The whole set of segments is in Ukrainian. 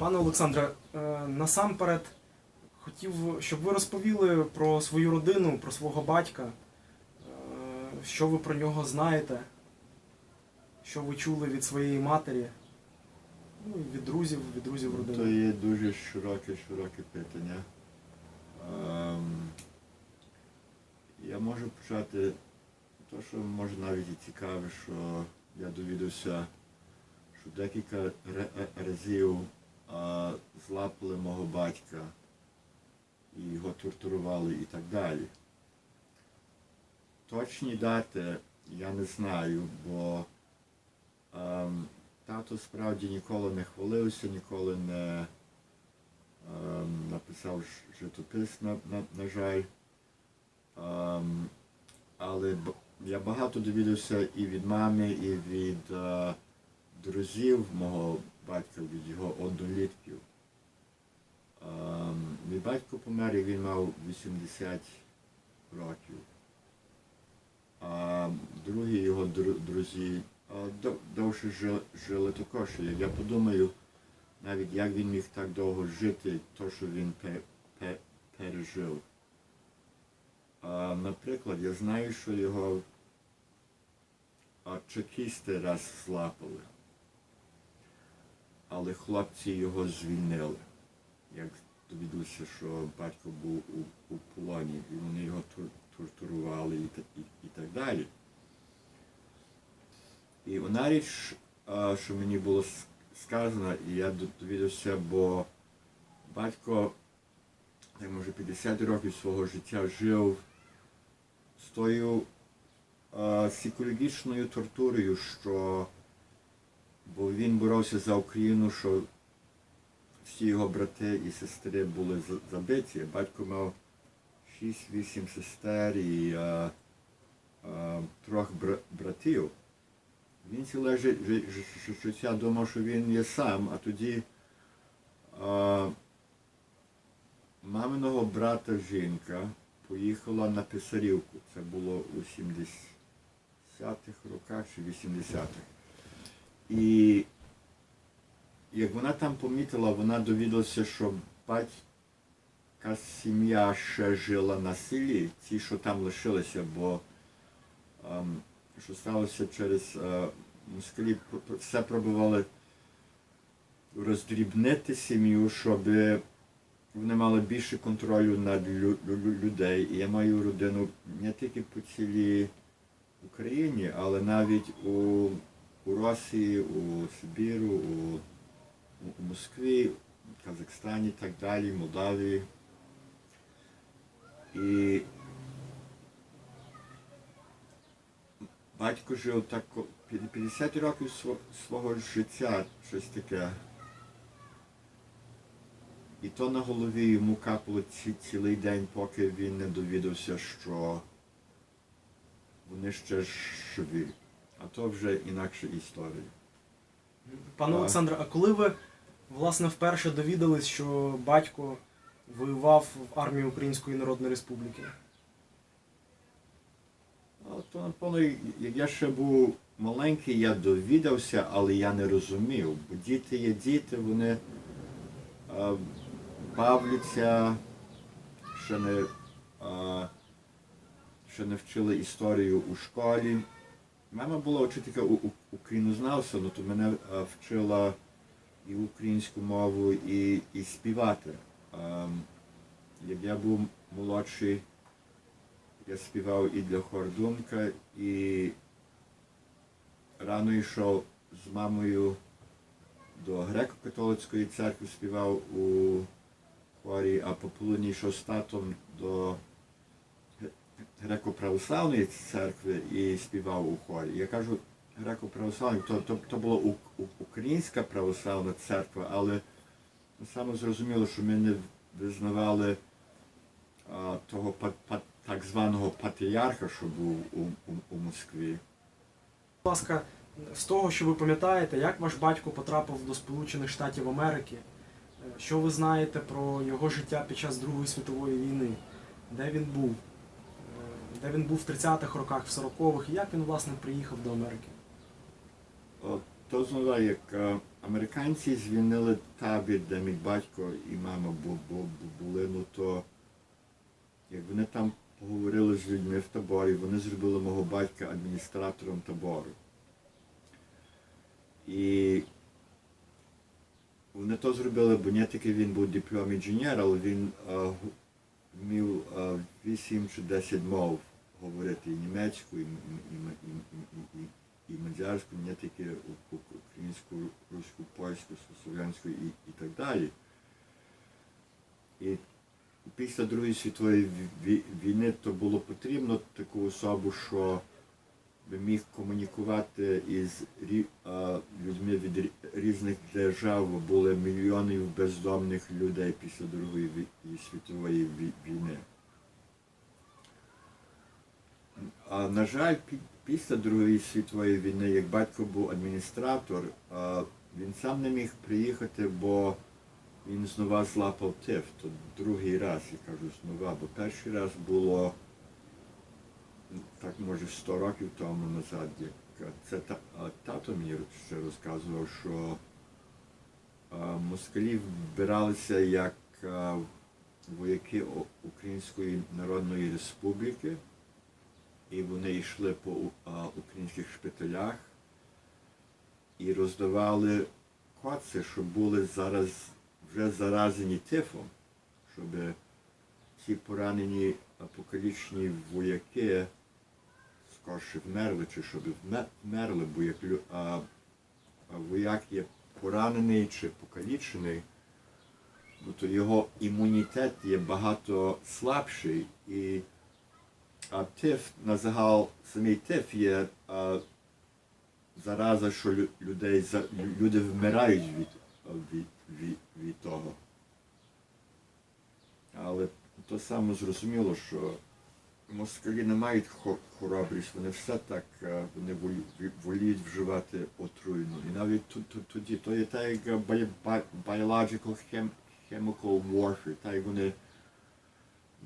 Пане Олександре, е, насамперед хотів, щоб ви розповіли про свою родину, про свого батька, е, що ви про нього знаєте, що ви чули від своєї матері, ну від друзів, від друзів родини. є дуже широке, широке питання. Ем, я можу почати, то, що може навіть і цікаве, що я довідався, що декілька е- разів а, злапали мого батька і його тортурували і так далі. Точні дати я не знаю, бо ем, тато справді ніколи не хвалився, ніколи не ем, написав житопис, на, на, на жаль. Ем, але я багато довідався і від мами, і від е, друзів мого батька, від його однолітків. Ем, мій батько помер, і він мав 80 років. А другі його друзі довше жили, також. Я- подумаю, навіть як він міг так довго жити, то, що він пе- пе- пережив. А, наприклад, я знаю, що його чекісти раз злапали, але хлопці його звільнили. Як довідалося, що батько був у, у полоні, і вони його тур- тортурували і, і, і так далі. І одна річ, що мені було сказано, і я довідався, бо батько, як може 50 років свого життя жив з тою психологічною тортурою, що бо він боровся за Україну, що всі його брати і сестри були забиті. Батько мав 6-8 сестер і а, а, трьох бра- братів. Він ціле жи- жи- жи- життя думав, що він є сам, а тоді а, маминого брата жінка поїхала на Писарівку. Це було у 70-х роках чи 80-х. І як вона там помітила, вона довідалася, що батька сім'я ще жила на селі, ті, що там лишилися, бо ем, що сталося через е, москалі, все пробували роздрібнити сім'ю, щоб вони мали більше контролю над лю- лю- людей. І я маю родину не тільки по цілій Україні, але навіть у, у Росії, у Сибіру, у, у, Москві, в Казахстані і так далі, Молдавії. І батько жив так 50 років свого життя, щось таке. І то на голові йому капало ці, цілий день, поки він не довідався, що вони ще живі. А то вже інакша історія. Пане Олександре, а коли ви власне вперше довідались, що батько воював в армії Української Народної Республіки? А то, напевно, як я ще був маленький, я довідався, але я не розумів. Бо діти є діти, вони а, бавляться, ще не, а, ще не вчили історію у школі. Мама була вчителька у, у, українознавства, ну то мене вчила і українську мову, і, і співати. Як я був молодший, я співав і для Хордунка, і рано йшов з мамою до греко-католицької церкви, співав у хорі, а по полудні йшов з татом до греко-православної церкви і співав у хорі. Я кажу греко-православної, то, то, то була українська православна церква, але саме зрозуміло, що ми не визнавали а, того так званого патріарха, що був у, у, у Москві. Будь ласка, з того, що ви пам'ятаєте, як ваш батько потрапив до Сполучених Штатів Америки? Е, Що ви знаєте про його життя під час Другої світової війни? Де він був? Де він був в 30-х роках, в 40-х, і як він власне приїхав до Америки? То знову як е, американці звільнили табір, де мій батько і мама бу- бу- бу- були, ну то як вони там поговорили з людьми в таборі, вони зробили мого батька адміністратором табору. І вони то зробили, бо не тільки він був диплом інженер, але він гу- вмів е, 8 чи 10 мов говорити і німецьку, і, і, і, і, і, і, і не тільки українську, руську, польську, слов'янську і, і так далі. І після Другої світової ві- ві- війни то було потрібно таку особу, що би міг комунікувати із людьми від різних держав, були мільйони бездомних людей після Другої світової війни. А на жаль, пі- після Другої світової війни, як батько був адміністратор, він сам не міг приїхати, бо він знову злапав тиф. То другий раз, я кажу, знову, бо перший раз було так може 100 років тому назад, як це та, тато мені ще розказував, що москалі вбиралися як вояки Української Народної Республіки, і вони йшли по українських шпиталях і роздавали коци, що були зараз вже заражені тифом, щоб ці поранені а, покалічені вояки скорше вмерли, чи щоб вме- вмерли, бо як а, а вояк є поранений чи покалічений, ну, то його імунітет є багато слабший. І тиф на загал, самий тиф є зараза, що людей, за- люди вмирають від, від, від, від того. Але то саме зрозуміло, що москалі не мають хоробрість, вони все так, е, вони воліють вживати отруйну. І навіть тоді, то є так як biological chemical warfare, так як вони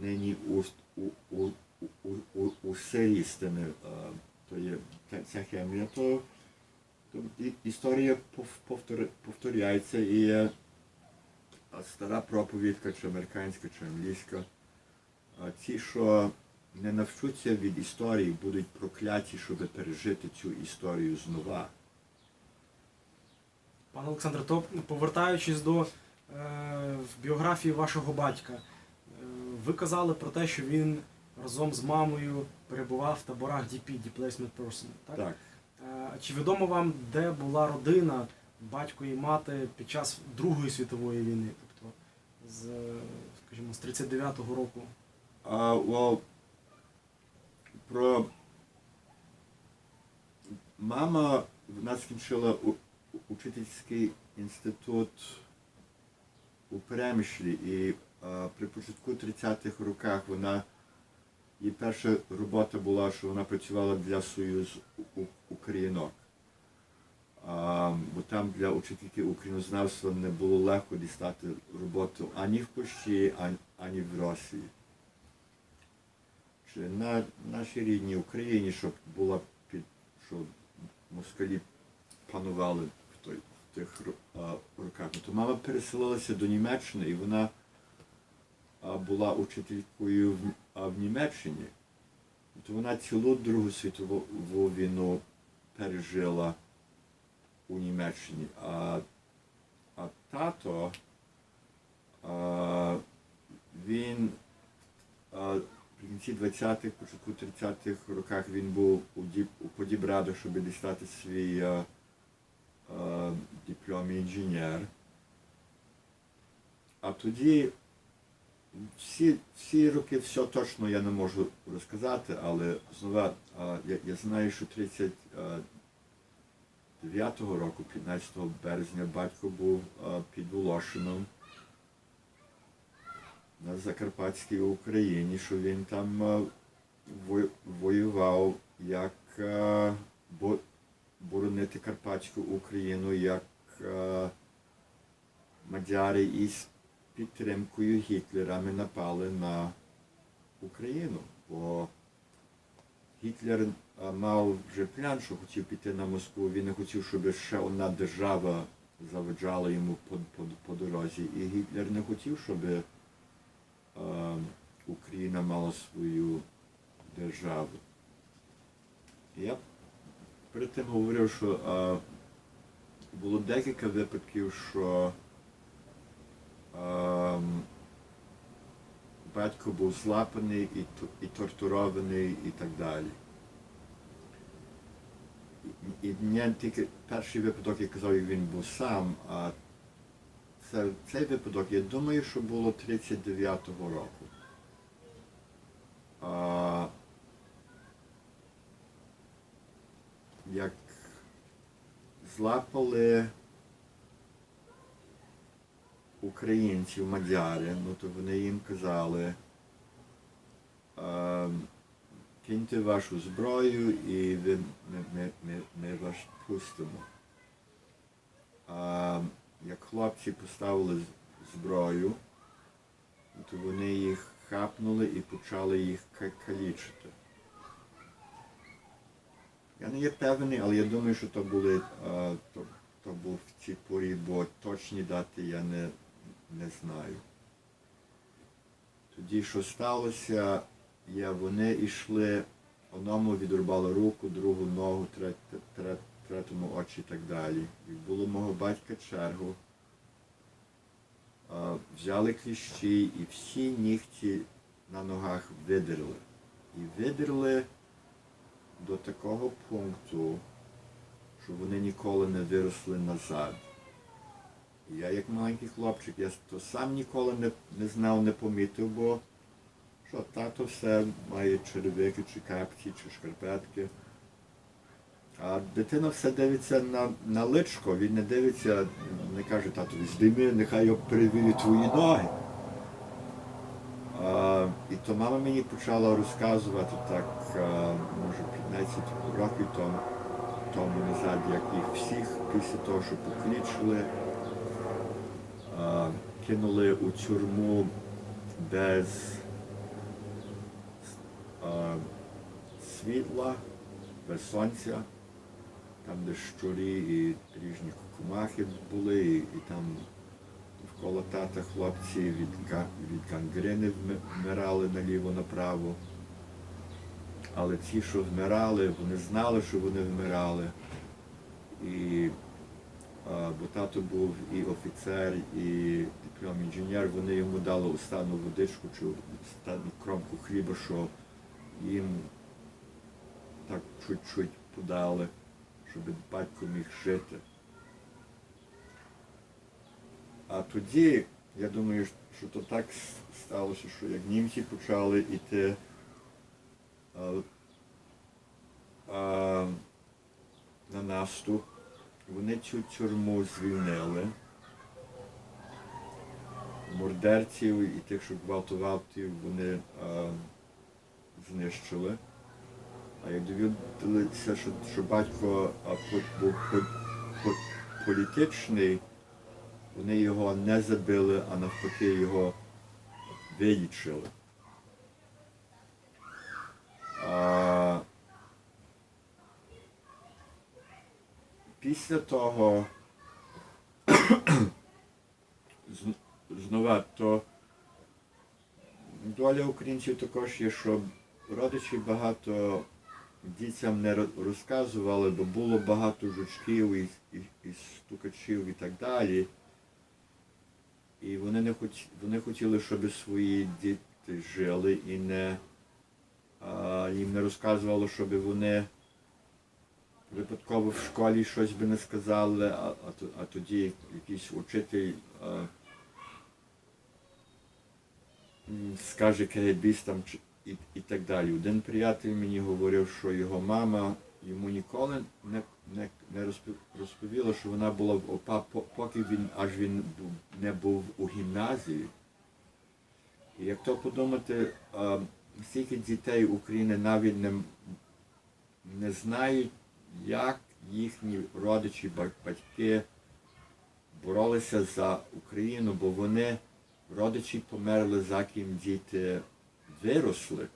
нині у, у, у, у, у Сирії з тими, е, то є ця хемія, то, то історія повторяється і стара проповідка, чи американська, чи англійська. Ті, що не навчуться від історії, будуть прокляті, щоб пережити цю історію знова. Пане Олександре, то повертаючись до е, біографії вашого батька, е, ви казали про те, що він разом з мамою перебував в таборах DP, Displacement Person. Так? Так. Е, чи відомо вам, де була родина, батько і мати під час Другої світової війни, тобто з, скажімо, з 39-го року? А, well, про мама в нас скінчила учительський інститут у Перемишлі і а, при початку 30-х роках вона її перша робота була, що вона працювала для Союз У- У- Українок. А, бо там для учительки українознавства не було легко дістати роботу ані в Польщі, ані, в Росії. Чи на нашій рідній Україні, щоб була під щоб москалі панували в, той, в тих а, роках. Ну, То мама переселилася до Німеччини і вона була учителькою в, Німеччині. То вона цілу Другу світову війну пережила у Німеччині. А, а тато а, він а, в кінці 20-х, початку 30-х роках він був у, Діп, у Подібраду, щоб дістати свій а, а, диплом інженер. А тоді всі, всі роки все точно я не можу розказати, але знову я, я знаю, що 39-го року, 15 березня, батько був під Волошином на Закарпатській Україні, що він там воював як боронити Карпатську Україну, як мадяри із підтримкою Гітлера ми напали на Україну. Бо Гітлер мав вже план, що хотів піти на Москву, він не хотів, щоб ще одна держава заважали йому по, по, по дорозі. І Гітлер не хотів, щоб е, Україна мала свою державу. Я перед тим говорив, що е, було декілька випадків, що батько був злапаний і, і тортурований і так далі. І, і тільки перший випадок, я казав, він був сам, а це, цей випадок, я думаю, що було 39-го року. А, як злапали українців, мадяри, ну то вони їм казали, ем, киньте вашу зброю і ви, ми, ми, ми, ми вас пустимо. А як хлопці поставили зброю, то вони їх хапнули і почали їх калічити. Я не є певний, але я думаю, що то були е, то, то був в цій порі, бо точні дати я не, не знаю. Тоді, що сталося, я, вони йшли, одному відрубали руку, другу ногу, трет, трет, третьому очі і так далі. І було мого батька чергу. Взяли кліщі і всі нігті на ногах видерли. І видерли до такого пункту, що вони ніколи не виросли назад. Я як маленький хлопчик, я то сам ніколи не, не знав, не помітив, бо що тато все має черевики, чи капці, чи шкарпетки. А дитина все дивиться на, на личко, він не дивиться, не каже, тату, здійми, нехай я перевірю твої ноги. А, і то мама мені почала розказувати так, а, може 15 років тому, тому назад, як їх всіх після того, що поклічили, кинули у тюрму без а, світла, без сонця, там де щурі і різні кукумахи були, і, і там Навколо тата хлопці від, від гангрени вмирали наліво-направо. Але ті, що вмирали, вони знали, що вони вмирали. І, бо тато був і офіцер, і диплом інженер, вони йому дали останню водичку чи останню кромку хліба, що їм так чуть-чуть подали, щоб батько міг жити. А тоді, я думаю, що то так сталося, що як німці почали йти а, а, на наступ, вони цю тюрму звільнили. Мордерців і тих, що гвалтував, вони а, знищили. А як довідалися, що, що батько а, по- був по- по- політичний, вони його не забили, а навпаки його вилічили. А, після того знову то доля українців також є, що родичі багато дітям не розказували, бо було багато жучків і, і, і стукачів і так далі. І вони не хоч, вони хотіли, щоб свої діти жили і не а, їм не розказувало, щоб вони випадково в школі щось би не сказали, а, а, а тоді якийсь учитель а, скаже кегебістам і, і так далі. Один приятель мені говорив, що його мама йому ніколи не, не, не розповіла, що вона була в ОПА, поки він аж він не був у гімназії. І як то подумати, а, стільки дітей України навіть не, не знають, як їхні родичі, батьки боролися за Україну, бо вони родичі померли, за ким діти виросли.